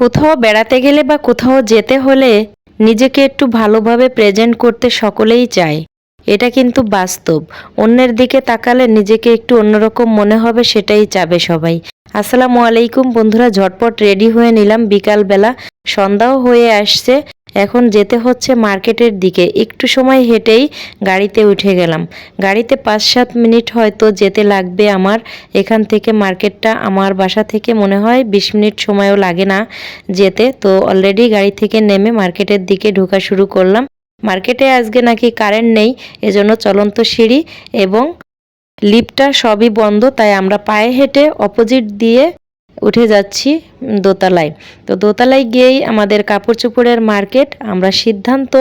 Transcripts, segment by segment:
কোথাও বেড়াতে গেলে বা কোথাও যেতে হলে নিজেকে একটু ভালোভাবে প্রেজেন্ট করতে সকলেই চায়। এটা কিন্তু বাস্তব। অন্যের দিকে তাকালে নিজেকে একটু অন্যরকম মনে হবে সেটাই চাবে সবাই। আসসালামু আলাইকুম বন্ধুরা, ঝটপট রেডি হয়ে নিলাম। বিকালবেলা সন্ধ্যাও হয়ে আসছে। এখন যেতে হচ্ছে মার্কেটের দিকে। একটু সময় হেঁটেই গাড়িতে উঠে গেলাম। গাড়িতে পাঁচ সাত মিনিট হয়তো যেতে লাগবে আমার। এখান থেকে মার্কেটটা আমার বাসা থেকে মনে হয় বিশ মিনিট সময়ও লাগে না যেতে। তো অলরেডি গাড়ি থেকে নেমে মার্কেটের দিকে ঢোকা শুরু করলাম। মার্কেটে আজকে নাকি কারেন্ট নেই, এজন্য চলন্ত সিঁড়ি এবং লিফটটা সবই বন্ধ। তাই আমরা পায়ে হেঁটে অপোজিট দিয়ে উঠে যাচ্ছি দোতলায়। তো দোতলায় গিয়েই আমাদের কাপড় চোপড়ের মার্কেট, আমরা সিদ্ধান্ত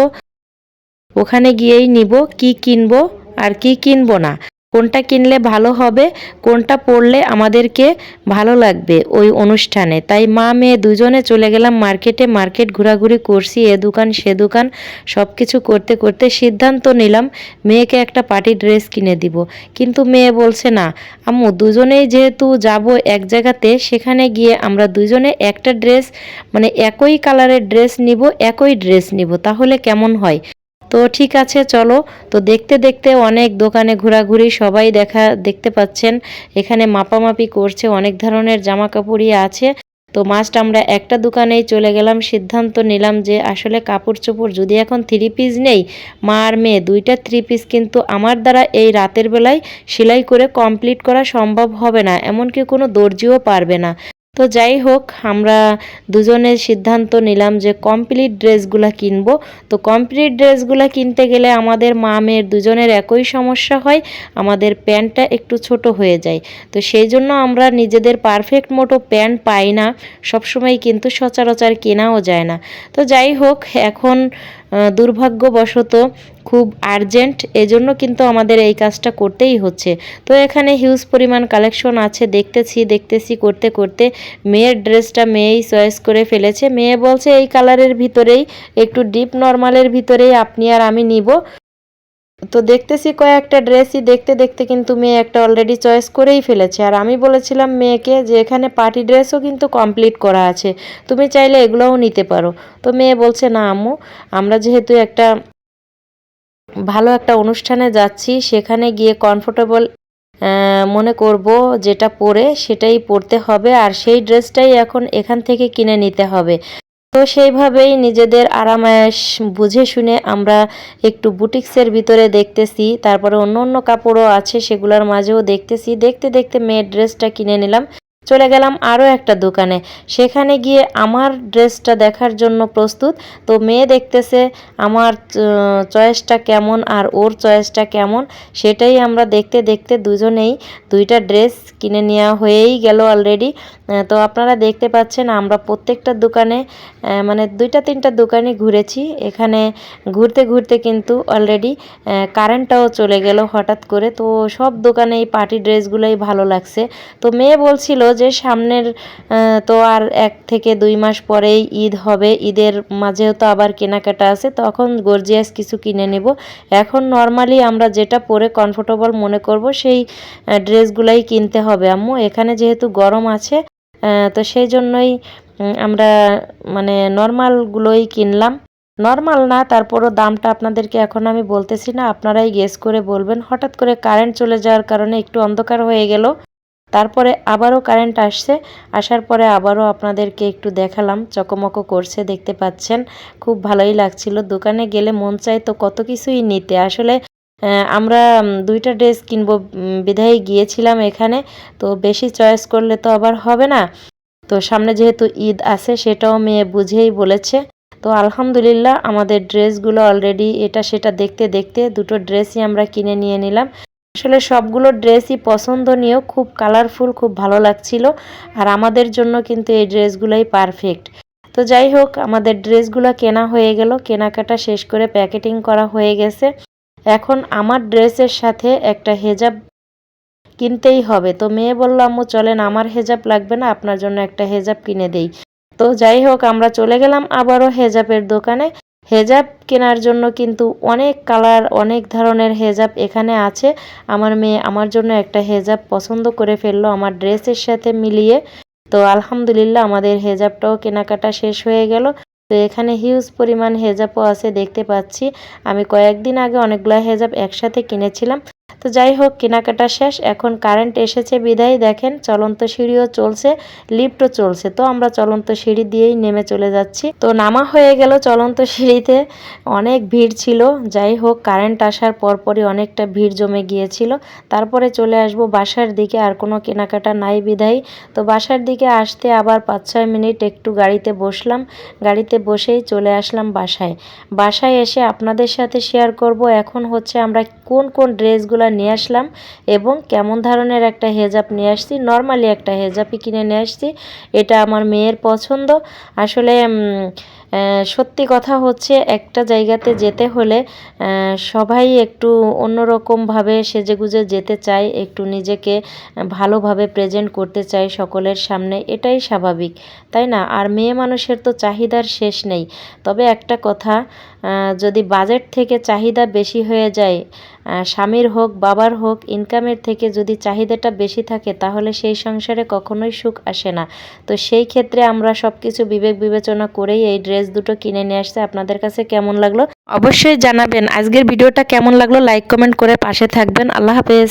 ওখানে গিয়েই নিব, কি কিনবো আর কি কিনবো না। কোনটা কিনলে ভালো হবে, কোনটা পরলে আমাদেরকে ভালো লাগবে ওই অনুষ্ঠানে। তাই মা মেয়ে দুজনে চলে গেলাম মার্কেটে, মার্কেট ঘোরাঘুরি করছি, এ দোকান, সে দোকান সব কিছু করতে করতে সিদ্ধান্ত নিলাম মেয়েকে একটা পার্টি ড্রেস কিনে দিব। কিন্তু মেয়ে বলছে, না, আম্মু, দুজনেই যেহেতু যাব এক জায়গাতে, সেখানে গিয়ে আমরা দুজনে একটা ড্রেস মানে একই কালারের ড্রেস নিব, একই ড্রেস নিব, তাহলে কেমন হয়? তো ঠিক আছে, চলো। তো দেখতে দেখতে অনেক দোকানে ঘোরাঘুরি সবাই দেখা, দেখতে পাচ্ছেন। এখানে মাপামাপি করছে, অনেক ধরনের জামা কাপড়ই আছে। তো মাস্ট আমরা একটা দোকানেই চলে গেলাম, সিদ্ধান্ত নিলাম যে আসলে কাপড় চোপড় যদি এখন থ্রি পিস নেই, মা আর মেয়ে দুইটা থ্রি পিস কিন্তু আমার দ্বারা এই রাতের বেলায় সেলাই করে কমপ্লিট করা সম্ভব হবে না, এমনকি কোনো দর্জিও পারবে না। তো যাই হোক, আমরা দুজনের সিদ্ধান্ত নিলাম যে কমপ্লিট ড্রেসগুলা কিনবো। তো কমপ্লিট ড্রেসগুলো কিনতে গেলে আমাদের মা মেয়ের দুজনের একই সমস্যা হয়, আমাদের প্যান্টটা একটু ছোট হয়ে যায়। তো সেই জন্য আমরা নিজেদের পারফেক্ট মোটো প্যান্ট পাই না, সবসময় কিন্তু সচরাচর কেনাও যায় না। তো যাই হোক, এখন দুর্ভাগ্যবশত খুব আর্জেন্ট এজন্য কিন্তু আমাদের এই কাজটা করতেই হচ্ছে। তো এখানে হিউজ পরিমাণ কালেকশন আছে, দেখতেছি দেখতেছি, করতে করতে মেয়ের ড্রেসটা মেয়েই চয়েস করে ফেলেছে। মেয়ে বলছে, এই কালারের ভিতরেই, একটু ডিপ নর্মালের ভিতরেই আপনি আর আমি নিব। তো দেখতেছি কয়েকটা ড্রেসই দেখতে দেখতে কিন্তু মেয়ে একটা অলরেডি চয়েস করেই ফেলেছে। আর আমি বলেছিলাম মেয়েকে যে এখানে পার্টি ড্রেসও কিন্তু কমপ্লিট করা আছে। তুমি চাইলে এগুলোও নিতে পারো। তো মেয়ে বলছে, না আম্মু, আমরা যেহেতু একটা ভালো একটা অনুষ্ঠানে যাচ্ছি, সেখানে গিয়ে কমফোর্টেবল মনে করব যেটা পরে সেটাই পরতে হবে। আর সেই ড্রেসটাই এখন এখান থেকে কিনে নিতে হবে। তো সেইভাবেই নিজেদের আরামায়াস বুঝে শুনে আমরা একটু বুটিক্সের ভিতরে দেখতেছি, তারপরে অন্য অন্য কাপড়ও আছে সেগুলোর মাঝেও দেখতেছি। দেখতে দেখতে মেয়ের ড্রেসটা কিনে নিলাম। চলে গেলাম আরও একটা দোকানে। সেখানে গিয়ে আমার ড্রেসটা দেখার জন্য প্রস্তুত। তো মেয়ে দেখতেছে আমার চয়েসটা কেমন আর ওর চয়েসটা কেমন, সেটাই আমরা দেখতে দেখতে দুজনেই দুইটা ড্রেস কিনে নেওয়া হয়েই গেল অলরেডি তো আপনারা দেখতে পাচ্ছেন আমরা প্রত্যেকটা দোকানে মানে দুইটা তিনটা দোকানে ঘুরেছি। এখানে ঘুরতে ঘুরতে কিন্তু অলরেডি কারেন্টটাও চলে গেল হঠাৎ করে। তো সব দোকানে এই পার্টি ড্রেসগুলোই ভালো লাগছে। তো মেয়ে বলছিল যে সামনের তো আর এক থেকে দুই মাস পরেই ঈদ হবে। ঈদের মাঝেও তো আবার কেনাকাটা আছে। তখন গর্জিয়াস কিছু কিনে নেব। এখন নর্মালি আমরা যেটা পরে কমফোর্টেবল মনে করব, সেই ড্রেসগুলাই কিনতে হবে আম্মু। এখানে যেহেতু গরম আছে তো সেই জন্যই আমরা মানে নর্মালগুলোই কিনলাম। নর্মাল না, তারপরও দামটা আপনাদেরকে এখন আমি বলতেছি না। আপনারাই গেস করে বলবেন। হঠাৎ করে কারেন্ট চলে যাওয়ার কারণে একটু অন্ধকার হয়ে গেল। তারপরে আবারও কারেন্ট আসছে। আসার পরে আবারও আপনাদেরকে একটু দেখালাম। চকমকো করছে, দেখতে পাচ্ছেন। খুব ভালোই লাগছিল। দোকানে গেলে মন চায় তো কত কিছুই নিতে। আসলে আমরা দুইটা ড্রেস কিনবো বিধায় গিয়েছিলাম এখানে। তো বেশি চয়েস করলে তো আবার হবে না। তো সামনে যেহেতু ঈদ আছে, সেটাও মেয়ে বুঝেই বলেছে। তো আলহামদুলিল্লাহ, আমাদের ড্রেসগুলো অলরেডি এটা সেটা দেখতে দেখতে দুটো ড্রেসই আমরা কিনে নিয়ে নিলাম। আসলে সবগুলো ড্রেসই পছন্দনীয় খুব কালারফুল খুব ভালো লাগছিল। আর আমাদের জন্য কিন্তু এই ড্রেসগুলোই পারফেক্ট তো যাই হোক, আমাদের ড্রেসগুলো কেনা হয়ে গেল। কেনাকাটা শেষ করে প্যাকেটিং করা হয়ে গেছে। এখন আমার ড্রেসের সাথে একটা হেজাব কিনতেই হবে। তো মেয়ে বলল, আম্মু, চলেন, আমার হেজাব লাগবে না, আপনার জন্য একটা হেজাব কিনে দেই। তো যাই হোক, আমরা চলে গেলাম আবারও হেজাবের দোকানে। হেজাব কেনার জন্য কিন্তু অনেক কালার, অনেক ধরনের হেজাব এখানে আছে। আমার মেয়ে আমার জন্য একটা হেজাব পছন্দ করে ফেলল আমার ড্রেসের সাথে মিলিয়ে। তো আলহামদুলিল্লাহ আমাদের হেজাবটাও কেনাকাটা শেষ হয়ে গেল। তো এখানে হিউজ পরিমাণ হেজাবও আছে, দেখতে পাচ্ছি। আমি কয়েকদিন আগে অনেকগুলো হেজাব একসাথে কিনেছিলাম। তো যাই হোক, কেনাকাটা শেষ। এখন কারেন্ট এসেছে, বিদায়। দেখেন, চলন্ত সিঁড়িও চলছে লিফটও চলছে। তো আমরা চলন্ত সিঁড়ি দিয়েই নেমে চলে যাচ্ছি। তো নামা হয়ে গেল চলন্ত সিঁড়িতে। অনেক ভিড় ছিল। যাই হোক কারেন্ট আসার পরপরই অনেকটা ভিড় জমে গিয়েছিল। তারপরে চলে আসব বাসার দিকে, আর কোনো কেনাকাটা নাই, বিদায়। তো বাসার দিকে আসতে আবার পাঁচ ছয় মিনিট একটু গাড়িতে বসলাম। গাড়িতে বসেই চলে আসলাম বাসায়। বাসায় এসে আপনাদের সাথে শেয়ার করব। এখন হচ্ছে আমরা কোন কোন ড্রেসগুলো নিয়ে আসলাম এবং কেমন ধরনের একটা হেজাব নিয়ে আসছি, নর্মালি একটা হেজাবই কিনে নিয়ে আসছি, এটা আমার মেয়ের পছন্দ। আসলে সত্যি কথা হচ্ছে একটা জায়গাতে যেতে হলে সবাই একটু অন্যরকমভাবে সেজেগুজে যেতে চায়, একটু নিজেকে ভালোভাবে প্রেজেন্ট করতে চায় সকলের সামনে, এটাই স্বাভাবিক, তাই না? আর মেয়ে মানুষের তো চাহিদার শেষ নেই। তবে একটা কথা যদি বাজেট থেকে চাহিদা বেশি হয়ে যায় স্বামীর হোক, বাবার হোক ইনকামের থেকে যদি চাহিদাটা বেশি থাকে, তাহলে সেই সংসারে কখনোই সুখ আসে না। তো সেই ক্ষেত্রে আমরা সব কিছু বিবেক বিবেচনা করেই এই ড্রেস দুটো কিনে নিয়ে আসছে। আপনাদের কাছে কেমন লাগল? অবশ্যই জানাবেন। আজকের ভিডিওটা কেমন লাগল? লাইক কমেন্ট করে পাশে থাকবেন। আল্লাহ হাফেজ।